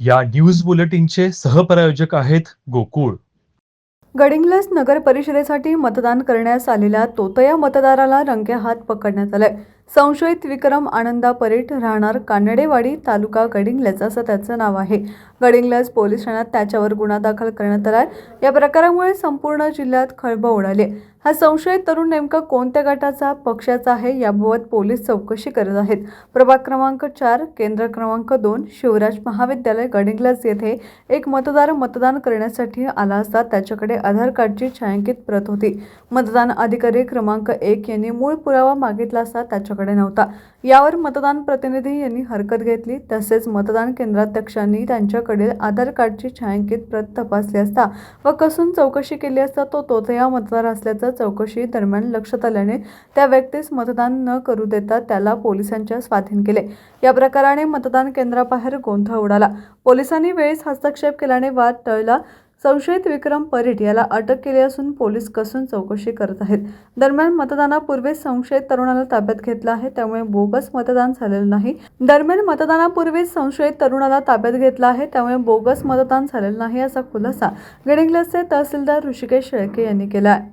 या न्यूज बुलेटिनचे सहप्रायोजक आहेत गोकुळ. गडिंग्लस नगर परिषदेसाठी मतदान करण्यास आलेल्या तोतया मतदाराला रंगे हात पकडण्यात आलाय. संशयित विक्रम आनंदा परेट राहणार कानडेवाडी तालुका गडिंग्लज असं त्याचं नाव आहे. गडिंगल्याच पोलीस ठाण्यात त्याच्यावर गुन्हा दाखल करण्यात आलाय या प्रकारामुळे संपूर्ण जिल्ह्यात खळबळ उडाली हा संशयित तरुण नेमका कोणत्या गटाचा पक्षाचा आहे याबाबत पोलीस चौकशी करत आहेत. प्रभाग क्रमांक चार केंद्र क्रमांक दोन शिवराज महाविद्यालय गडिंग्लज येथे एक मतदार मतदान करण्यासाठी आला असता त्याच्याकडे आधार कार्डची छायांकित प्रत होती. मतदान अधिकारी क्रमांक एक यांनी मूळ पुरावा मागितला असता त्यांच्याकडे नव्हता. यावर मतदान प्रतिनिधी यांनी हरकत घेतली. तसेच मतदान केंद्राध्यक्षांनी त्यांच्याकडील आधार कार्डची छायांकित प्रत तपासली असता व कसून चौकशी केली असता तो तोतया मतदार असल्याचं चौकशी दरम्यान लक्षात आल्याने त्या व्यक्तीस मतदान न करू देता त्याला पोलिसांच्या स्वाधीन केले. या प्रकाराने मतदान केंद्राबाहेर गोंधळ उडाला. पोलिसांनी वेळीच हस्तक्षेप केल्याने वाद टळला. संशयित विक्रम परीट याला अटक केली असून पोलीस कसून चौकशी करत आहेत. दरम्यान मतदानापूर्वीच संशयित तरुणाला ताब्यात घेतलं आहे त्यामुळे बोगस मतदान झालेलं नाही. दरम्यान मतदानापूर्वीच संशयित तरुणाला ताब्यात घेतलं आहे त्यामुळे बोगस मतदान झालेलं नाही असा खुलासा गडिंग्लजचे तहसीलदार ऋषिकेश शेळके यांनी केला आहे